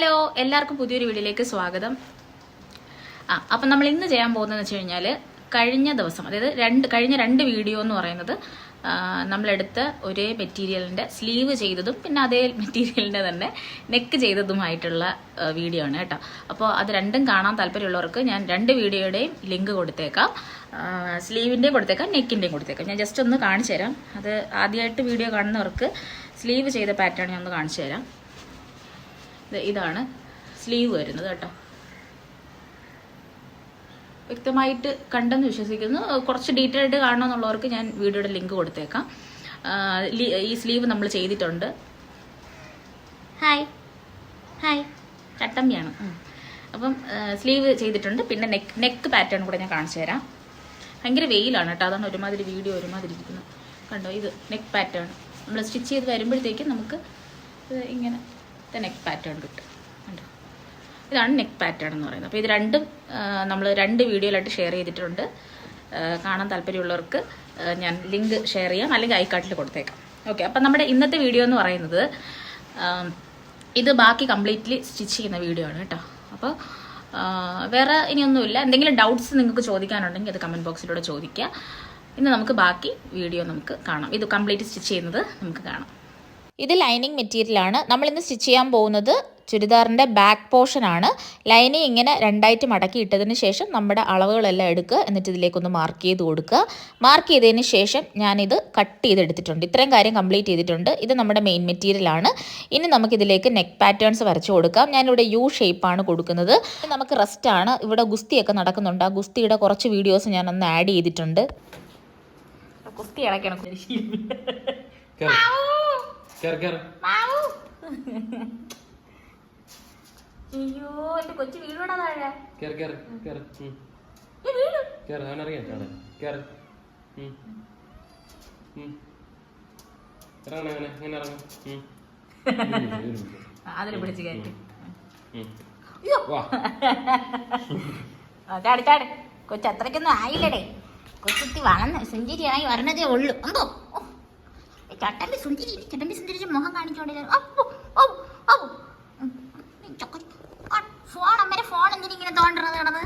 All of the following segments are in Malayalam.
ഹലോ എല്ലാവർക്കും പുതിയൊരു വീഡിയോയിലേക്ക് സ്വാഗതം. ആ അപ്പം നമ്മൾ ഇന്ന് ചെയ്യാൻ പോകുന്നതെന്ന് വെച്ച് കഴിഞ്ഞാൽ കഴിഞ്ഞ ദിവസം അതായത് രണ്ട് കഴിഞ്ഞ രണ്ട് വീഡിയോ എന്ന് പറയുന്നത് നമ്മളെടുത്ത ഒരേ മെറ്റീരിയലിന്റെ സ്ലീവ് ചെയ്തതും പിന്നെ അതേ മെറ്റീരിയലിന്റെ തന്നെ നെക്ക് ചെയ്തതുമായിട്ടുള്ള വീഡിയോ ആണ് കേട്ടോ. അപ്പോൾ അത് രണ്ടും കാണാൻ താല്പര്യമുള്ളവർക്ക് ഞാൻ രണ്ട് വീഡിയോയുടെയും ലിങ്ക് കൊടുത്തേക്കാം. സ്ലീവിന്റെയും കൊടുത്തേക്കാം നെക്കിന്റെയും കൊടുത്തേക്കാം. ഞാൻ ജസ്റ്റ് ഒന്ന് കാണിച്ചു തരാം. അത് ആദ്യമായിട്ട് വീഡിയോ കാണുന്നവർക്ക് സ്ലീവ് ചെയ്ത പാറ്റേൺ ഞാൻ ഒന്ന് കാണിച്ചു തരാം. ഇതാണ് സ്ലീവ് വരുന്നത് കേട്ടോ. വ്യക്തമായിട്ട് കണ്ടെന്ന് വിശ്വസിക്കുന്നു. കുറച്ച് ഡീറ്റെയിൽ ആയിട്ട് കാണണമെന്നുള്ളവർക്ക് ഞാൻ വീഡിയോയുടെ ലിങ്ക് കൊടുത്തേക്കാം. ഈ സ്ലീവ് നമ്മൾ ചെയ്തിട്ടുണ്ട്. ഹായ് ഹായ് ചട്ടമ്പിയാണ്. അപ്പം സ്ലീവ് ചെയ്തിട്ടുണ്ട്. പിന്നെ നെക്ക് നെക്ക് പാറ്റേൺ കൂടെ ഞാൻ കാണിച്ചു തരാം. ഭയങ്കര വെയിലാണ് കേട്ടോ. അതാണ് ഒരുമാതിരി വീഡിയോ ഒരുമാതിരി ഇരിക്കുന്നത് കണ്ടോ? ഇത് നെക്ക് പാറ്റേൺ നമ്മൾ സ്റ്റിച്ച് ചെയ്ത് വരുമ്പോഴത്തേക്കും നമുക്ക് ഇത് നെക്ക് പാറ്റേൺ കിട്ടും. കണ്ടോ? ഇതാണ് നെക്ക് പാറ്റേൺ എന്ന് പറയുന്നത്. അപ്പോൾ ഇത് രണ്ടും നമ്മൾ രണ്ട് വീഡിയോയിലായിട്ട് ഷെയർ ചെയ്തിട്ടുണ്ട്. കാണാൻ താല്പര്യമുള്ളവർക്ക് ഞാൻ ലിങ്ക് ഷെയർ ചെയ്യാം അല്ലെങ്കിൽ ഐക്കാട്ടിൽ കൊടുത്തേക്കാം. ഓക്കെ അപ്പം നമ്മുടെ ഇന്നത്തെ വീഡിയോ എന്ന് പറയുന്നത് ഇത് ബാക്കി കംപ്ലീറ്റ്ലി സ്റ്റിച്ച് ചെയ്യുന്ന വീഡിയോ ആണ് കേട്ടോ. അപ്പോൾ വേറെ ഇനിയൊന്നുമില്ല. എന്തെങ്കിലും ഡൗട്ട്സ് നിങ്ങൾക്ക് ചോദിക്കാനുണ്ടെങ്കിൽ അത് കമന്റ് ബോക്സിലൂടെ ചോദിക്കുക. ഇന്ന് നമുക്ക് ബാക്കി വീഡിയോ നമുക്ക് കാണാം. ഇത് കംപ്ലീറ്റ് സ്റ്റിച്ച് ചെയ്യുന്നത് നമുക്ക് കാണാം. ഇത് ലൈനിങ് മെറ്റീരിയലാണ്. നമ്മളിന്ന് സ്റ്റിച്ച് ചെയ്യാൻ പോകുന്നത് ചുരിദാറിന്റെ ബാക്ക് പോർഷൻ ആണ്. ലൈനിങ് ഇങ്ങനെ രണ്ടായിട്ട് മടക്കി ഇട്ടതിന് ശേഷം നമ്മുടെ അളവുകളെല്ലാം എടുക്കുക. എന്നിട്ട് ഇതിലേക്കൊന്ന് മാർക്ക് ചെയ്ത് കൊടുക്കുക. മാർക്ക് ചെയ്തതിന് ശേഷം ഞാനിത് കട്ട് ചെയ്തെടുത്തിട്ടുണ്ട്. ഇത്രയും കാര്യം കംപ്ലീറ്റ് ചെയ്തിട്ടുണ്ട്. ഇത് നമ്മുടെ മെയിൻ മെറ്റീരിയലാണ് ഇനി നമുക്കിതിലേക്ക് നെക്ക് പാറ്റേൺസ് വരച്ചു കൊടുക്കാം. ഞാനിവിടെ യു ഷേപ്പാണ് കൊടുക്കുന്നത്. നമുക്ക് റെസ്റ്റ് ആണ്. ഇവിടെ ഗുസ്തിയൊക്കെ നടക്കുന്നുണ്ട്. ആ ഗുസ്തിയുടെ കുറച്ച് വീഡിയോസ് ഞാൻ ഒന്ന് ആഡ് ചെയ്തിട്ടുണ്ട് ഗുസ്തി ഇളക്കണം. കേറ് കേറ്. അയ്യോ എന്റെ കൊച്ചു വീടാ താഴെ. കേറ് കേറ് കേറ്. കേറ് അവൻ അറിയാം അവിടെ. കേറ്. ഇറങ്ങണം അങ്ങനെ ഇറങ്ങും. അതിൽ പിടിച്ച് കയറ്റി. ചാടി ചാടി. കൊച്ചു അത്രയ്ക്കൊന്നും ആയില്ലടേ. കൊച്ചുത്തി വളർന്ന് സുന്ദരിയായി വരണതേ ഉള്ളൂ. എന്തോ ചട്ടമ്പി സുന്ദരി ചട്ടമ്പി സുന്ദരിച്ച് മുഖം കാണിച്ചോണ്ടിരുന്നു ഫോൺ അമ്മേരെ ഫോൺ എന്തിനാ ഇങ്ങനെ തോണ്ടത് കിടന്ന്?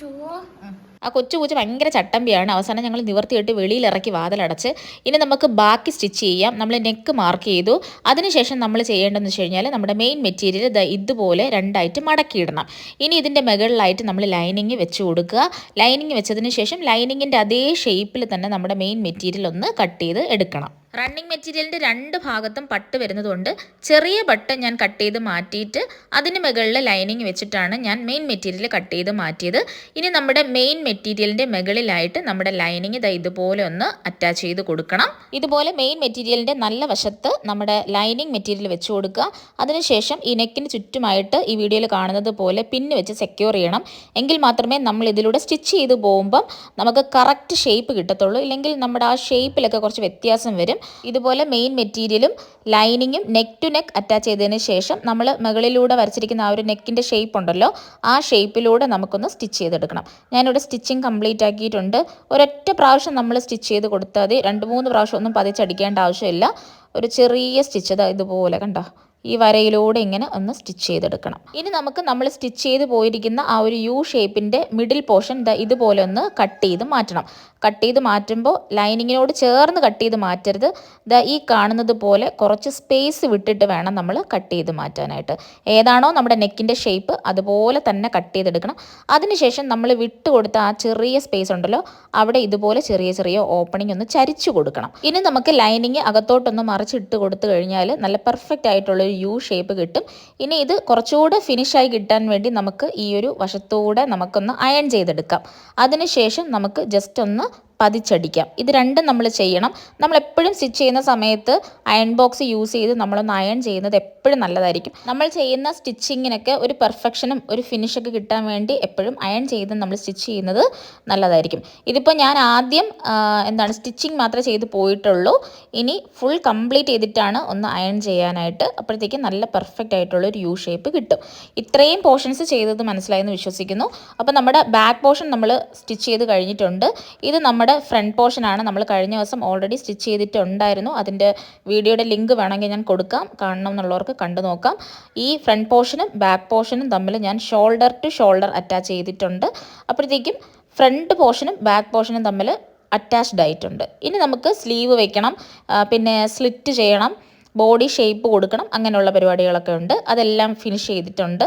ചോ. ആ കൊച്ചു പൂച്ച ഭയങ്കര ചട്ടമ്പിയാണ്. അവസാനം ഞങ്ങൾ നിവർത്തിയിട്ട് വെളിയിലിറക്കി വാതിലടച്ച് ഇനി നമുക്ക് ബാക്കി സ്റ്റിച്ച് ചെയ്യാം. നമ്മൾ നെക്ക് മാർക്ക് ചെയ്തു. അതിനുശേഷം നമ്മൾ ചെയ്യേണ്ടതെന്ന് വെച്ച് കഴിഞ്ഞാൽ നമ്മുടെ മെയിൻ മെറ്റീരിയൽ ഇതുപോലെ രണ്ടായിട്ട് മടക്കിയിടണം. ഇനി ഇതിന്റെ മുകളിലായിട്ട് നമ്മൾ ലൈനിങ് വെച്ച് കൊടുക്കുക. ലൈനിങ് വെച്ചതിന് ശേഷം ലൈനിങ്ങിന്റെ അതേ ഷേപ്പിൽ തന്നെ നമ്മുടെ മെയിൻ മെറ്റീരിയൽ ഒന്ന് കട്ട് ചെയ്ത് എടുക്കണം. റണ്ണിങ് മെറ്റീരിയലിന്റെ രണ്ട് ഭാഗത്തും പട്ട് വരുന്നതുകൊണ്ട് ചെറിയ പട്ട് ഞാൻ കട്ട് ചെയ്ത് മാറ്റിയിട്ട് അതിന് മുകളിൽ ലൈനിങ് വെച്ചിട്ടാണ് ഞാൻ മെയിൻ മെറ്റീരിയൽ കട്ട് ചെയ്ത് മാറ്റിയത്. ഇനി നമ്മുടെ മെയിൻ മെറ്റീരിയലിന്റെ മുകളിലായിട്ട് നമ്മുടെ ലൈനിങ് ഇതാ ഇതുപോലെ ഒന്ന് അറ്റാച്ച് ചെയ്ത് കൊടുക്കണം. ഇതുപോലെ മെയിൻ മെറ്റീരിയലിന്റെ നല്ല വശത്ത് നമ്മുടെ ലൈനിങ് മെറ്റീരിയൽ വെച്ച് കൊടുക്കുക. അതിനുശേഷം ഈ നെക്കിന് ചുറ്റുമായിട്ട് ഈ വീഡിയോയിൽ കാണുന്നത് പോലെ പിന്ന് വെച്ച് സെക്യൂർ ചെയ്യണം. എങ്കിൽ മാത്രമേ നമ്മൾ ഇതിലൂടെ സ്റ്റിച്ച് ചെയ്ത് പോകുമ്പം നമുക്ക് കറക്റ്റ് ഷേപ്പ് കിട്ടത്തുള്ളൂ. ഇല്ലെങ്കിൽ നമ്മുടെ ആ ഷേപ്പിലൊക്കെ കുറച്ച് വ്യത്യാസം വരും. ഇതുപോലെ മെയിൻ മെറ്റീരിയലും ലൈനിങ്ങും നെക്ക് ടു നെക്ക് അറ്റാച്ച് ചെയ്തതിന് ശേഷം നമ്മൾ മുകളിലൂടെ വരച്ചിരിക്കുന്ന ആ ഒരു നെക്കിന്റെ ഷേപ്പ് ഉണ്ടല്ലോ ആ ഷേപ്പിലൂടെ നമുക്കൊന്ന് സ്റ്റിച്ച് ചെയ്തെടുക്കണം. ഞാനിവിടെ സ്റ്റിച്ചിങ് കംപ്ലീറ്റ് ആക്കിയിട്ടുണ്ട്. ഒരൊറ്റ പ്രാവശ്യം നമ്മൾ സ്റ്റിച്ച് ചെയ്ത് കൊടുത്താൽ മതി. രണ്ട് മൂന്ന് പ്രാവശ്യം ഒന്നും പതിച്ചടിക്കേണ്ട ആവശ്യമില്ല. ഒരു ചെറിയ സ്റ്റിച്ച് ഇതാ ഇതുപോലെ കണ്ടോ? ഈ വരയിലൂടെ ഇങ്ങനെ ഒന്ന് സ്റ്റിച്ച് ചെയ്തെടുക്കണം. ഇനി നമുക്ക് നമ്മൾ സ്റ്റിച്ച് ചെയ്ത് പോയിരിക്കുന്ന ആ ഒരു യു ഷേപ്പിന്റെ മിഡിൽ പോർഷൻ ഇതുപോലെ ഒന്ന് കട്ട് ചെയ്ത് മാറ്റണം. കട്ട് ചെയ്ത് മാറ്റുമ്പോൾ ലൈനിങ്ങിനോട് ചേർന്ന് കട്ട് ചെയ്ത് മാറ്റരുത്. ദാ ഈ കാണുന്നത് പോലെ കുറച്ച് സ്പേസ് വിട്ടിട്ട് വേണം നമ്മൾ കട്ട് ചെയ്ത് മാറ്റാനായിട്ട്. ഏതാണോ നമ്മുടെ നെക്കിന്റെ ഷേപ്പ് അതുപോലെ തന്നെ കട്ട് ചെയ്തെടുക്കണം. അതിനുശേഷം നമ്മൾ വിട്ട് കൊടുത്ത ആ ചെറിയ സ്പേസ് ഉണ്ടല്ലോ അവിടെ ഇതുപോലെ ചെറിയ ചെറിയ ഓപ്പണിംഗ് ഒന്ന് ചരിച്ചു കൊടുക്കണം. ഇനി നമുക്ക് ലൈനിങ് അകത്തോട്ടൊന്ന് മറിച്ചിട്ട് കൊടുത്തു കഴിഞ്ഞാൽ നല്ല പെർഫെക്റ്റ് ആയിട്ടുള്ള ഒരു യു ഷേപ്പ് കിട്ടും. ഇനി ഇത് കുറച്ചുകൂടെ ഫിനിഷായി കിട്ടാൻ വേണ്ടി നമുക്ക് ഈ ഒരു വശത്തൂടെ നമുക്കൊന്ന് അയൺ ചെയ്തെടുക്കാം. അതിനുശേഷം നമുക്ക് ജസ്റ്റ് ഒന്ന് പതിച്ചടിക്കാം. ഇത് രണ്ടും നമ്മൾ ചെയ്യണം. നമ്മൾ എപ്പോഴും സ്റ്റിച്ച് ചെയ്യുന്ന സമയത്ത് അയൺ ബോക്സ് യൂസ് ചെയ്ത് നമ്മളൊന്ന് അയൺ ചെയ്യുന്നത് എപ്പോഴും നല്ലതായിരിക്കും. നമ്മൾ ചെയ്യുന്ന സ്റ്റിച്ചിങ്ങിനൊക്കെ ഒരു പെർഫെക്ഷനും ഒരു ഫിനിഷൊക്കെ കിട്ടാൻ വേണ്ടി എപ്പോഴും അയൺ ചെയ്ത് നമ്മൾ സ്റ്റിച്ച് ചെയ്യുന്നത് നല്ലതായിരിക്കും. ഇതിപ്പോൾ ഞാൻ ആദ്യം എന്താണ് സ്റ്റിച്ചിങ് മാത്രമേ ചെയ്ത് പോയിട്ടുള്ളൂ. ഇനി ഫുൾ കംപ്ലീറ്റ് ചെയ്തിട്ടാണ് ഒന്ന് അയൺ ചെയ്യാനായിട്ട് അപ്പോഴത്തേക്കും നല്ല പെർഫെക്റ്റ് ആയിട്ടുള്ള ഒരു യു ഷേപ്പ് കിട്ടും. ഇത്രയും പോർഷൻസ് ചെയ്തത് മനസ്സിലായെന്ന് വിശ്വസിക്കുന്നു. അപ്പോൾ നമ്മുടെ ബാക്ക് പോർഷൻ നമ്മൾ സ്റ്റിച്ച് ചെയ്ത് കഴിഞ്ഞിട്ടുണ്ട്. ഇത് നമ്മുടെ നമ്മുടെ ഫ്രണ്ട് പോർഷനാണ് നമ്മൾ കഴിഞ്ഞ ദിവസം ഓൾറെഡി സ്റ്റിച്ച് ചെയ്തിട്ടുണ്ടായിരുന്നു. അതിന്റെ വീഡിയോയുടെ ലിങ്ക് വേണമെങ്കിൽ ഞാൻ കൊടുക്കാം. കാണണം എന്നുള്ളവർക്ക് കണ്ടു നോക്കാം. ഈ ഫ്രണ്ട് പോർഷനും ബാക്ക് പോർഷനും തമ്മിൽ ഞാൻ ഷോൾഡർ ടു ഷോൾഡർ അറ്റാച്ച് ചെയ്തിട്ടുണ്ട്. അപ്പോഴത്തേക്കും ഫ്രണ്ട് പോർഷനും ബാക്ക് പോർഷനും തമ്മിൽ അറ്റാച്ച്ഡ് ആയിട്ടുണ്ട്. ഇനി നമുക്ക് സ്ലീവ് വയ്ക്കണം പിന്നെ സ്ലിറ്റ് ചെയ്യണം. ബോഡി ഷേപ്പ് കൊടുക്കണം. അങ്ങനെയുള്ള പരിപാടികളൊക്കെ ഉണ്ട്. അതെല്ലാം ഫിനിഷ് ചെയ്തിട്ടുണ്ട്.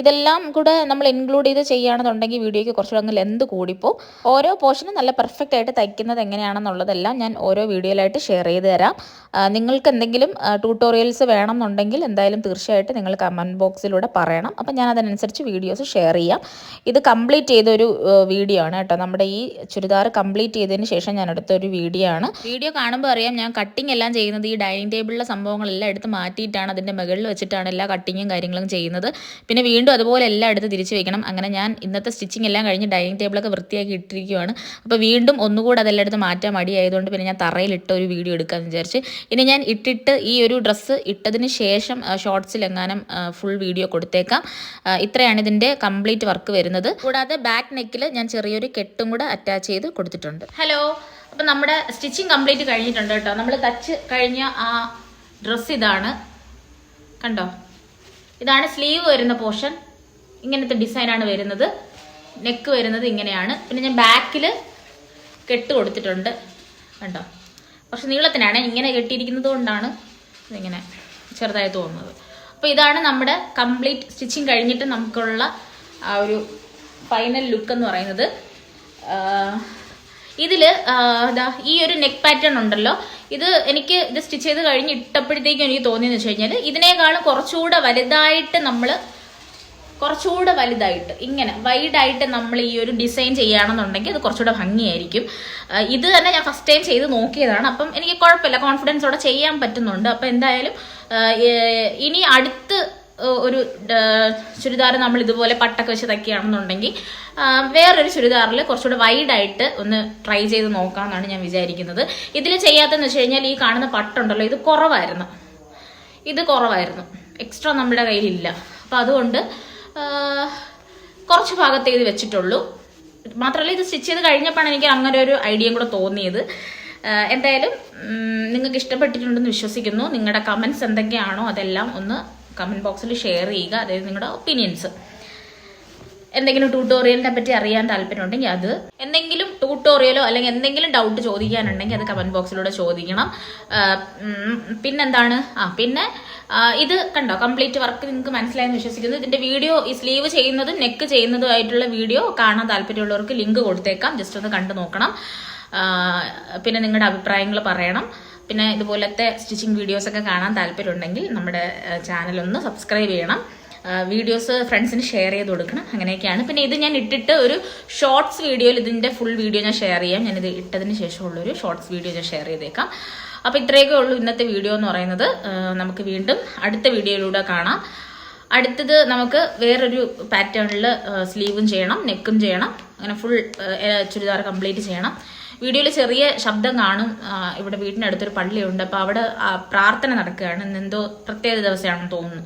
ഇതെല്ലാം കൂടെ നമ്മൾ ഇൻക്ലൂഡ് ചെയ്ത് ചെയ്യുകയാണെന്നുണ്ടെങ്കിൽ വീഡിയോയ്ക്ക് കുറച്ചുകൂടെ അങ്ങ് ലെന്ത് കൂടിപ്പോൾ ഓരോ പോർഷനും നല്ല പെർഫെക്റ്റ് ആയിട്ട് തയ്ക്കുന്നത് എങ്ങനെയാണെന്നുള്ളതെല്ലാം ഞാൻ ഓരോ വീഡിയോയിലായിട്ട് ഷെയർ ചെയ്ത് തരാം. നിങ്ങൾക്ക് എന്തെങ്കിലും ട്യൂട്ടോറിയൽസ് വേണമെന്നുണ്ടെങ്കിൽ എന്തായാലും തീർച്ചയായിട്ടും നിങ്ങൾ കമന്റ് ബോക്സിലൂടെ പറയണം. അപ്പം ഞാൻ അതിനനുസരിച്ച് വീഡിയോസ് ഷെയർ ചെയ്യാം. ഇത് കംപ്ലീറ്റ് ചെയ്തൊരു വീഡിയോ ആണ് കേട്ടോ. നമ്മുടെ ഈ ചുരിദാർ കംപ്ലീറ്റ് ചെയ്തതിന് ശേഷം ഞാൻ എടുത്തൊരു വീഡിയോ ആണ്. വീഡിയോ കാണുമ്പോൾ അറിയാം ഞാൻ കട്ടിംഗ് എല്ലാം ചെയ്യുന്നത് ഈ ഡൈനിങ് ടേബിളിലെ സംഭവങ്ങളെല്ലാം എടുത്ത് മാറ്റിയിട്ടാണ് അതിന്റെ മുകളിൽ വെച്ചിട്ടാണ് എല്ലാ കട്ടിങ്ങും കാര്യങ്ങളും ചെയ്യുന്നത്. പിന്നെ വീണ്ടും അതുപോലെ എല്ലാം എടുത്ത് തിരിച്ച് വെക്കണം. അങ്ങനെ ഞാൻ ഇന്നത്തെ സ്റ്റിച്ചിങ് എല്ലാം കഴിഞ്ഞ് ഡൈനിങ് ടേബിളൊക്കെ വൃത്തിയാക്കി ഇട്ടിരിക്കുകയാണ് അപ്പോൾ വീണ്ടും ഒന്നുകൂടെ അതെല്ലാം എടുത്ത് മാറ്റാൻ മടിയായതുകൊണ്ട് പിന്നെ ഞാൻ തറയിലിട്ട ഒരു വീഡിയോ എടുക്കാമെന്ന് വിചാരിച്ച്. ഇനി ഞാൻ ഇട്ടിട്ട് ഈ ഒരു ഡ്രസ്സ് ഇട്ടതിന് ശേഷം ഷോർട്സിൽ എങ്ങാനും ഫുൾ വീഡിയോ കൊടുത്തേക്കാം. ഇത്രയാണ് ഇതിന്റെ കംപ്ലീറ്റ് വർക്ക് വരുന്നത്. കൂടാതെ ബാക്ക് നെക്കിൽ ഞാൻ ചെറിയൊരു കെട്ടും കൂടെ അറ്റാച്ച് ചെയ്ത് കൊടുത്തിട്ടുണ്ട്. ഹലോ അപ്പം നമ്മുടെ സ്റ്റിച്ചിങ് കംപ്ലീറ്റ് കഴിഞ്ഞിട്ടുണ്ട് കേട്ടോ. നമ്മൾ തച്ച് കഴിഞ്ഞ ആ ഡ്രസ്സ് ഇതാണ്. കണ്ടോ? ഇതാണ് സ്ലീവ് വരുന്ന പോർഷൻ ഇങ്ങനത്തെ ഡിസൈനാണ് വരുന്നത്. നെക്ക് വരുന്നത് ഇങ്ങനെയാണ്. പിന്നെ ഞാൻ ബാക്കിൽ കെട്ട് കൊടുത്തിട്ടുണ്ട്. കണ്ടോ? പക്ഷെ നീളത്തിനാണ്. ഇങ്ങനെ കെട്ടിയിരിക്കുന്നത് കൊണ്ടാണ് ഇതിങ്ങനെ ചെറുതായി തോന്നുന്നത്. അപ്പോൾ ഇതാണ് നമ്മുടെ കംപ്ലീറ്റ് സ്റ്റിച്ചിങ് കഴിഞ്ഞിട്ട് നമുക്കുള്ള ആ ഒരു ഫൈനൽ ലുക്ക് എന്ന് പറയുന്നത്. ഇതിൽ ഈ ഒരു നെക്ക് പാറ്റേൺ ഉണ്ടല്ലോ. ഇത് എനിക്ക് ഇത് സ്റ്റിച്ച് ചെയ്ത് കഴിഞ്ഞ് ഇട്ടപ്പോഴത്തേക്കും എനിക്ക് തോന്നിയെന്ന് വെച്ച് കഴിഞ്ഞാൽ ഇതിനേക്കാളും കുറച്ചുകൂടെ വലുതായിട്ട് നമ്മൾ കുറച്ചുകൂടെ വലുതായിട്ട് ഇങ്ങനെ വൈഡായിട്ട് നമ്മൾ ഈ ഒരു ഡിസൈൻ ചെയ്യുകയാണെന്നുണ്ടെങ്കിൽ അത് കുറച്ചുകൂടെ ഭംഗിയായിരിക്കും. ഇത് തന്നെ ഞാൻ ഫസ്റ്റ് ടൈം ചെയ്ത് നോക്കിയതാണ്. അപ്പം എനിക്ക് കുഴപ്പമില്ല കോൺഫിഡൻസോടെ ചെയ്യാൻ പറ്റുന്നുണ്ട്. അപ്പം എന്തായാലും ഇനി അടുത്ത് ഒരു ചുരിദാർ നമ്മൾ ഇതുപോലെ പട്ടൊക്കെ വെച്ച് തയ്ക്കുകയാണെന്നുണ്ടെങ്കിൽ വേറൊരു ചുരിദാറിൽ കുറച്ചുകൂടെ വൈഡായിട്ട് ഒന്ന് ട്രൈ ചെയ്ത് നോക്കാമെന്നാണ് ഞാൻ വിചാരിക്കുന്നത്. ഇതിൽ ചെയ്യാത്തതെന്ന് വെച്ച് കഴിഞ്ഞാൽ ഈ കാണുന്ന പട്ടുണ്ടല്ലോ ഇത് കുറവായിരുന്നു. ഇത് കുറവായിരുന്നു. എക്സ്ട്രാ നമ്മുടെ കയ്യിലില്ല. അപ്പം അതുകൊണ്ട് കുറച്ച് ഭാഗത്തേ ഇത് വെച്ചിട്ടുള്ളൂ. മാത്രമല്ല ഇത് സ്റ്റിച്ച് ചെയ്ത് കഴിഞ്ഞപ്പോഴാണ് എനിക്ക് അങ്ങനെ ഒരു ഐഡിയയും കൂടെ തോന്നിയത്. എന്തായാലും നിങ്ങൾക്ക് ഇഷ്ടപ്പെട്ടിട്ടുണ്ടെന്ന് വിശ്വസിക്കുന്നു. നിങ്ങളുടെ കമൻസ് എന്തൊക്കെയാണോ അതെല്ലാം ഒന്ന് കമന്റ് ബോക്സിൽ ഷെയർ ചെയ്യുക അതായത് നിങ്ങളുടെ ഒപ്പീനിയൻസ് എന്തെങ്കിലും ട്യൂട്ടോറിയലിനെ പറ്റി അറിയാൻ താല്പര്യമുണ്ടെങ്കിൽ അത് എന്തെങ്കിലും ട്യൂട്ടോറിയലോ അല്ലെങ്കിൽ എന്തെങ്കിലും ഡൗട്ട് ചോദിക്കാനുണ്ടെങ്കിൽ അത് കമന്റ് ബോക്സിലൂടെ ചോദിക്കണം. പിന്നെന്താണ്? ആ പിന്നെ ഇത് കണ്ടോ? കംപ്ലീറ്റ് വർക്ക് നിങ്ങൾക്ക് മനസ്സിലായെന്ന് വിശ്വസിക്കുന്നു. ഇതിന്റെ വീഡിയോ ഈ സ്ലീവ് ചെയ്യുന്നതും നെക്ക് ചെയ്യുന്നതുമായിട്ടുള്ള വീഡിയോ കാണാൻ താല്പര്യമുള്ളവർക്ക് ലിങ്ക് കൊടുത്തേക്കാം. ജസ്റ്റ് ഒന്ന് കണ്ടു നോക്കണം. പിന്നെ നിങ്ങളുടെ അഭിപ്രായങ്ങൾ പറയണം. പിന്നെ ഇതുപോലത്തെ സ്റ്റിച്ചിങ് വീഡിയോസ് ഒക്കെ കാണാൻ താല്പര്യമുണ്ടെങ്കിൽ നമ്മുടെ ചാനൽ ഒന്ന് സബ്സ്ക്രൈബ് ചെയ്യണം. വീഡിയോസ് ഫ്രണ്ട്സിന് ഷെയർ ചെയ്ത് കൊടുക്കണം. അങ്ങനെയൊക്കെയാണ്. പിന്നെ ഇത് ഞാൻ ഇട്ടിട്ട് ഒരു ഷോർട്സ് വീഡിയോയിൽ ഇതിന്റെ ഫുൾ വീഡിയോ ഞാൻ ഷെയർ ചെയ്യാം. ഞാനിത് ഇട്ടതിന് ശേഷമുള്ളൊരു ഷോർട്സ് വീഡിയോ ഞാൻ ഷെയർ ചെയ്തേക്കാം. അപ്പോൾ ഇത്രയൊക്കെ ഉള്ളൂ ഇന്നത്തെ വീഡിയോ എന്ന് പറയുന്നത്. നമുക്ക് വീണ്ടും അടുത്ത വീഡിയോയിലൂടെ കാണാം. അടുത്തത് നമുക്ക് വേറൊരു പാറ്റേണിൽ സ്ലീവും ചെയ്യണം നെക്കും ചെയ്യണം. അങ്ങനെ ഫുൾ ചുരിദാർ കംപ്ലീറ്റ് ചെയ്യണം. വീഡിയോയിൽ ചെറിയ ശബ്ദം കാണും. ഇവിടെ വീടിനടുത്തൊരു പള്ളിയുണ്ട്. അപ്പോൾ അവിടെ പ്രാർത്ഥന നടക്കുകയാണ്. എന്തോ പ്രത്യേക ദിവസമാണെന്ന് തോന്നുന്നു.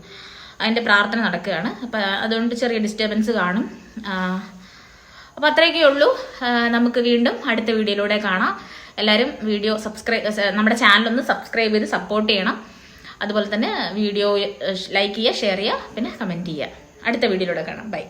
അതിന്റെ പ്രാർത്ഥന നടക്കുകയാണ്. അപ്പം അതുകൊണ്ട് ചെറിയ ഡിസ്റ്റർബൻസ് കാണും. അപ്പോൾ അത്രയൊക്കെ ഉള്ളൂ. നമുക്ക് വീണ്ടും അടുത്ത വീഡിയോയിലൂടെ കാണാം. എല്ലാവരും വീഡിയോ സബ്സ്ക്രൈബ് നമ്മുടെ ചാനലൊന്ന് സബ്സ്ക്രൈബ് ചെയ്ത് സപ്പോർട്ട് ചെയ്യണം. അതുപോലെ തന്നെ വീഡിയോ ലൈക്ക് ചെയ്യുക ഷെയർ ചെയ്യുക പിന്നെ കമന്റ് ചെയ്യുക. അടുത്ത വീഡിയോയിലൂടെ കാണാം. ബൈ